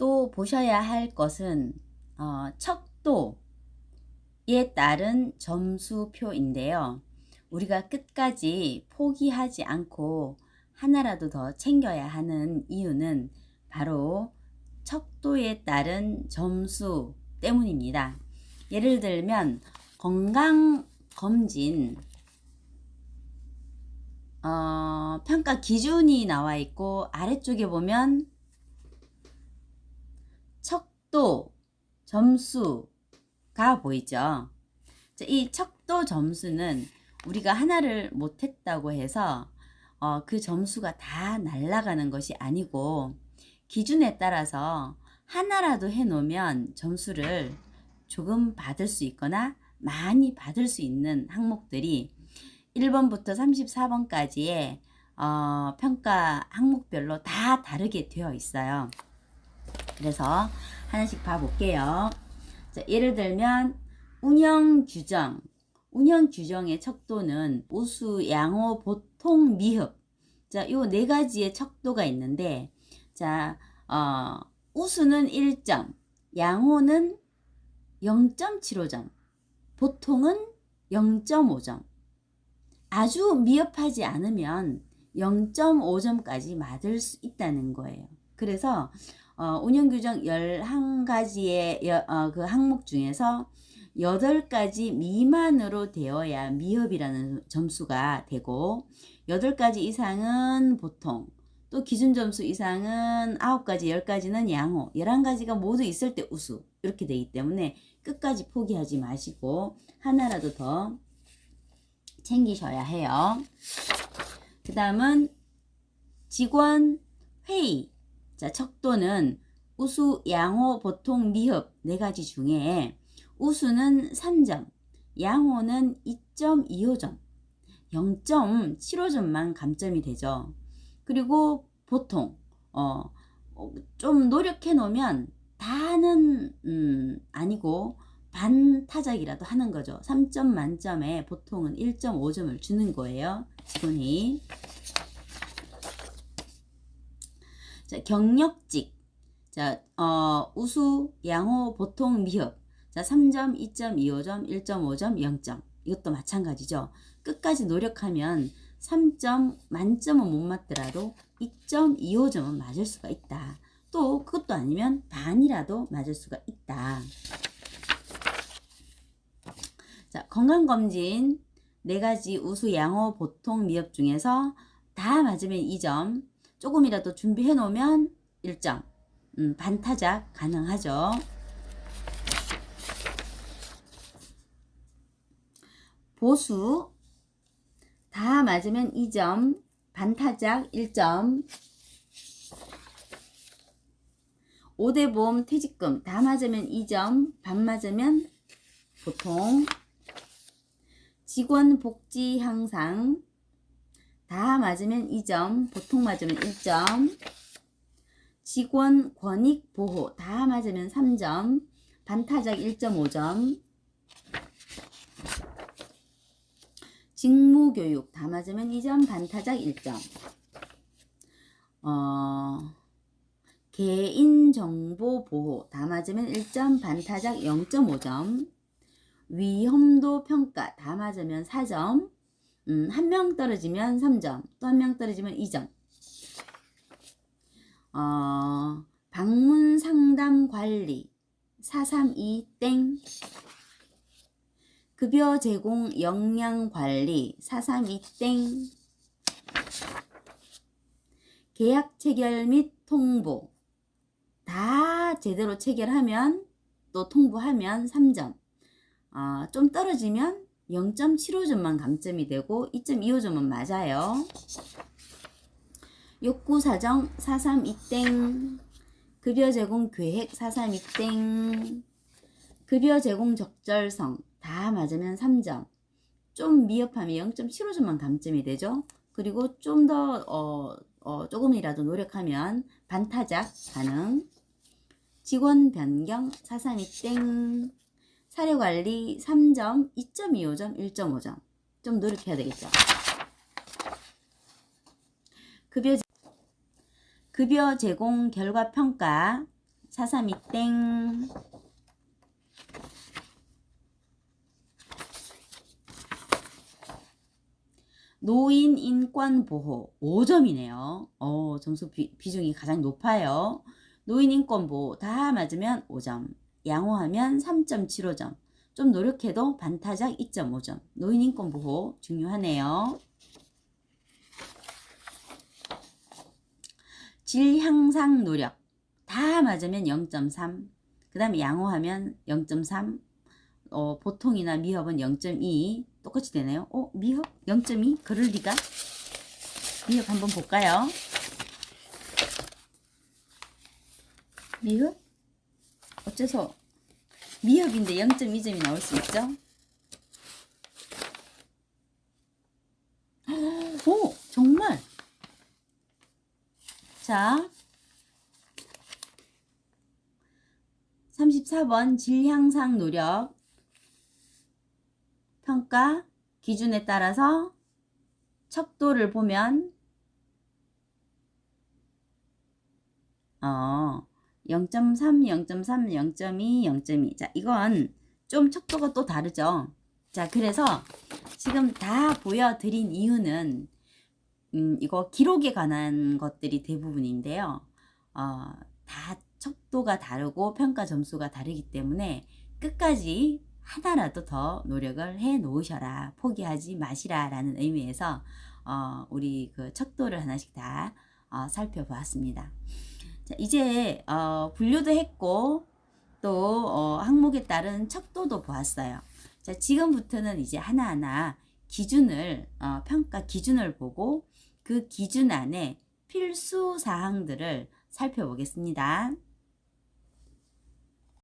또 보셔야 할 것은 어, 척도에 따른 점수표인데요. 우리가 끝까지 포기하지 않고 하나라도 더 챙겨야 하는 이유는 바로 척도에 따른 점수 때문입니다. 예를 들면 건강 검진 어, 평가 기준이 나와 있고 아래쪽에 보면 척도 점수가 보이죠. 자, 이 척도 점수는 우리가 하나를 못했다고 해서 어, 그 점수가 다 날아가는 것이 아니고 기준에 따라서 하나라도 해놓으면 점수를 조금 받을 수 있거나 많이 받을 수 있는 항목들이 1번부터 34번까지의 어, 평가 항목별로 다 다르게 되어 있어요. 그래서 하나씩 봐볼게요. 자, 예를 들면 운영 규정. 운영 규정의 척도는 우수, 양호, 보통, 미흡. 자, 요 네 가지의 척도가 있는데, 자, 어, 우수는 1점, 양호는 0.75점, 보통은 0.5점. 아주 미흡하지 않으면 0.5점까지 맞을 수 있다는 거예요. 그래서 어, 운영규정 11가지의 여, 어, 그 항목 중에서 8가지 미만으로 되어야 미흡이라는 점수가 되고 8가지 이상은 보통 또 기준 점수 이상은 9가지, 10가지는 양호, 11가지가 모두 있을 때 우수 이렇게 되기 때문에 끝까지 포기하지 마시고 하나라도 더 챙기셔야 해요. 그 다음은 직원 회의. 자, 척도는 우수, 양호, 보통, 미흡 네 가지 중에 우수는 3점, 양호는 2.25점, 0.75점만 감점이 되죠. 그리고 보통 어, 어, 좀 노력해 놓으면 다는 음, 아니고 반 타작이라도 하는 거죠. 3점 만점에 보통은 1.5점을 주는 거예요. 직원이. 자, 경력직. 자, 어, 우수, 양호, 보통, 미흡. 자, 3점, 2.25점, 1.5점, 0점. 이것도 마찬가지죠. 끝까지 노력하면 3점 만점은 못 맞더라도 2.25점은 맞을 수가 있다. 또 그것도 아니면 반이라도 맞을 수가 있다. 자, 건강검진 네 가지 우수, 양호, 보통, 미흡 중에서 다 맞으면 2점, 조금이라도 준비해 놓으면 1점, 음, 반타작 가능하죠. 보수 다 맞으면 2점, 반타작 1점, 5대 보험 퇴직금 다 맞으면 2점, 반 맞으면 보통. 직원 복지 향상 다 맞으면 2점, 보통 맞으면 1점. 직원 권익 보호 다 맞으면 3점, 반타작 1.5점 직무 교육 다 맞으면 2점, 반타작 1점. 어, 개인 정보 보호 다 맞으면 1점, 반타작 0.5점 위험도 평가 다 맞으면 4점 음, 한 명 떨어지면 3점 또 한 명 떨어지면 2점. 어, 방문 상담 관리 432땡. 급여 제공 역량 관리 432땡. 계약 체결 및 통보. 다 제대로 체결하면 또 통보하면 3점. 어, 좀 떨어지면 0.75점만 감점이 되고 2.25점은 맞아요. 욕구 사정 432땡. 급여 제공 계획 432땡. 급여 제공 적절성 다 맞으면 3점. 좀 미흡하면 0.75점만 감점이 되죠. 그리고 좀더 어, 어, 조금이라도 노력하면 반타작 가능. 직원 변경 432땡 사례관리 3점, 2.25점, 1.5점. 좀 노력해야 되겠죠. 급여, 급여 제공 결과 평가 432 땡. 노인 인권 보호 5점이네요. 어, 점수 비, 비중이 가장 높아요. 노인 인권 보호 다 맞으면 5점. 양호하면 3.75점. 좀 노력해도 반타작 2.5점. 노인 인권 보호 중요하네요. 질 향상 노력 다 맞으면 0.3. 그 다음에 양호하면 0.3. 어, 보통이나 미흡은 0.2 똑같이 되네요. 어, 미흡 0.2 그럴 리가? 미흡 한번 볼까요? 미흡? 어째서 미흡인데 0.2점이 나올 수 있죠? 오, 정말. 자, 34번 질 향상 노력 평가 기준에 따라서 척도를 보면 어 0.3, 0.3, 0.2, 0.2. 자, 이건 좀 척도가 또 다르죠. 자, 그래서 지금 다 보여드린 이유는 음, 이거 기록에 관한 것들이 대부분인데요. 어, 다 척도가 다르고 평가 점수가 다르기 때문에 끝까지 하나라도 더 노력을 해 놓으셔라. 포기하지 마시라. 라는 의미에서, 어, 우리 그 척도를 하나씩 다, 어, 살펴보았습니다. 자, 이제, 어, 분류도 했고, 또, 어, 항목에 따른 척도도 보았어요. 자, 지금부터는 이제 하나하나 기준을, 어, 평가 기준을 보고 그 기준 안에 필수 사항들을 살펴보겠습니다.